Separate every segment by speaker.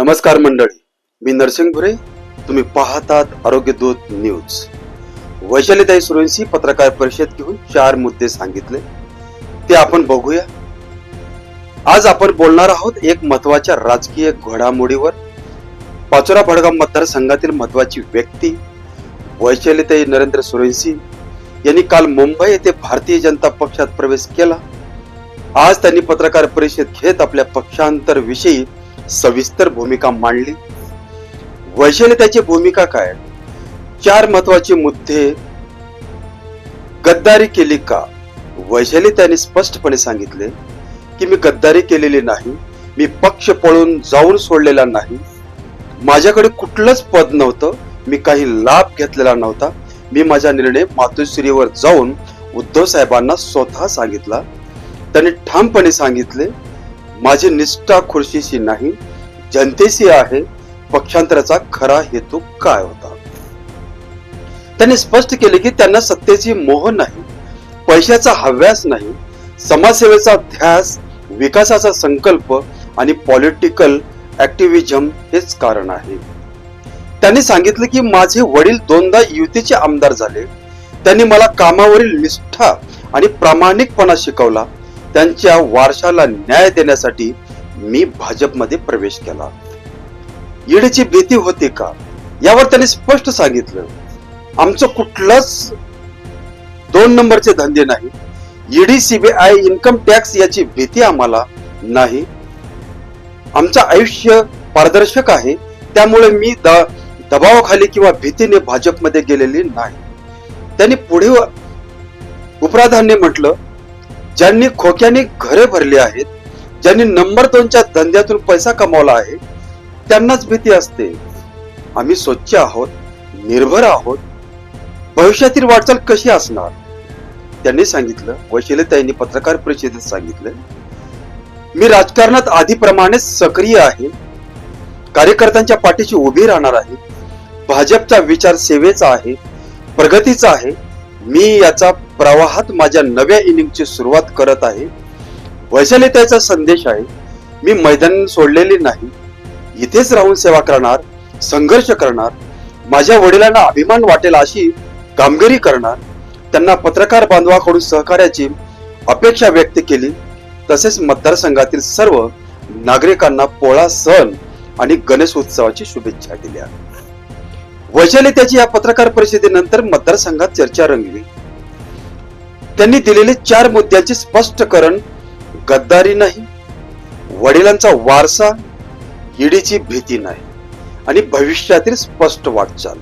Speaker 1: नमस्कार मंडळी. मी नरसिंग भुरे. तुम्ही पाहतात आरोग्य दूत न्यूज. वैशालीताई सुरेंशी पत्रकार परिषद घेऊन चार मुद्दे सांगितले. ते आपण बघूया. आज आपण बोलणार आहोत एक महत्त्वाच्या राजकीय घडामोडीवर. पाचोरा भडगाव मतदारसंघातील महत्वाची व्यक्ती वैशालीताई नरेंद्र सुरेंशी यांनी काल मुंबई येथे भारतीय जनता पक्षात प्रवेश केला. आज त्यांनी पत्रकार परिषद घेत आपल्या पक्षांतर विषयी सविस्तर भूमिका मांडली. वैशाली त्याची भूमिका काय? चार महत्त्वाचे मुद्दे गद्दारी केली का? वैशाली त्यांनी स्पष्टपणे सांगितले की मी गद्दारी केलेली नाही. मी पक्ष पळून जाऊन सोडलेला नाही. माझ्याकडे कुठलंच पद नव्हतं. मी काही लाभ घेतलेला नव्हता. मी माझा निर्णय मातोश्रीवर जाऊन उद्धव साहेबांना स्वतः सांगितला. त्यांनी ठामपणे सांगितले माझी निष्ठा खुर्शीशी नाही जनतेशी आहे पक्षांतराचा खरा हेतू काय होता? त्यांनी स्पष्ट केले की त्यांना सत्तेची मोह नाही पैशाचा हव्यास नाही समाजसेवेचा ध्यास विकासाचा संकल्प आणि पॉलिटिकल ऍक्टिव्हिजम हेच कारण आहे. त्यांनी सांगितले की माझे वडील दोनदा युतीचे आमदार झाले. त्यांनी मला कामावरील निष्ठा आणि प्रामाणिकपणा शिकवला. त्यांच्या वारशाला न्याय देण्यासाठी मी भाजपमध्ये प्रवेश केला. ईडीची भीती होती का? यावर त्यांनी स्पष्ट सांगितलं. आमचं कुठलंच दोन नंबरचे धंदे नाही. ईडी सीबीआय इन्कम टॅक्स याची भीती आम्हाला नाही. आमचं आयुष्य पारदर्शक आहे. त्यामुळे मी द दबावाखाली किंवा भीतीने भाजपमध्ये गेलेली नाही. त्यांनी पुढे उपराधाने म्हटलं ज्यांनी खोक्याने घरे भरली आहेत ज्यांनी नंबर दोनच्या धंद्यातून पैसा कमावला आहे त्यांनाच भीती असते. आम्ही स्वच्छ आहोत निर्भर आहोत. भविष्यातील वाटचाल कशी असणार? त्यांनी सांगितलं वैशिलताईंनी पत्रकार परिषदेत सांगितलं मी राजकारणात आधीप्रमाणेच सक्रिय आहे. कार्यकर्त्यांच्या पाठीशी उभी राहणार आहे. भाजपचा विचार सेवेचा आहे प्रगतीचा आहे. मी याचा प्रवाहात माझ्या नव्या इनिंगची सुरुवात करत आहे. वैशालीताईचा संदेश आहे मी मैदान सोडलेले नाही. इथेच राहून सेवा करणार संघर्ष करणार माझ्या वडिलांना अभिमान वाटेल अशी कामगिरी करणार त्यांना पत्रकार बांधवाकडून सहकार्याची अपेक्षा व्यक्त केली. तसेच मतदारसंघातील सर्व नागरिकांना पोळा सण आणि गणेश उत्सवाची शुभेच्छा दिल्या. वैशाली त्याची या पत्रकार परिषदेनंतर मतदारसंघात चर्चा रंगली. त्यांनी दिलेले चार मुद्द्यांचे स्पष्टकरण गद्दारी नाही वडिलांचा वारसा ईडीची भीती नाही आणि भविष्यातील स्पष्ट वाटचाल.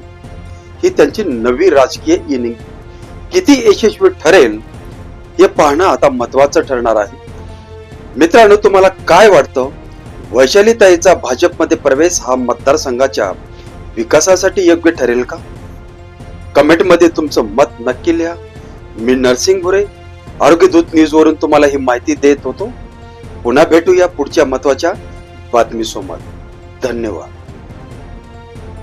Speaker 1: ही त्यांची नवी राजकीय इनिंग किती यशस्वी ठरेल हे पाहणं आता महत्वाचं ठरणार आहे. मित्रांनो तुम्हाला काय वाटतं? वैशालीताईचा भाजपमध्ये प्रवेश हा मतदारसंघाच्या विकासासाठी योग्य ठरेल का? कमेंटमध्ये तुमचं मत नक्की लिहा. मी नरसिंग गुरे आरोग्यदूत न्यूज वरून तुम्हाला ही माहिती देत होतो. पुन्हा भेटूया पुढच्या महत्त्वाच्या बातमीसोबत. धन्यवाद.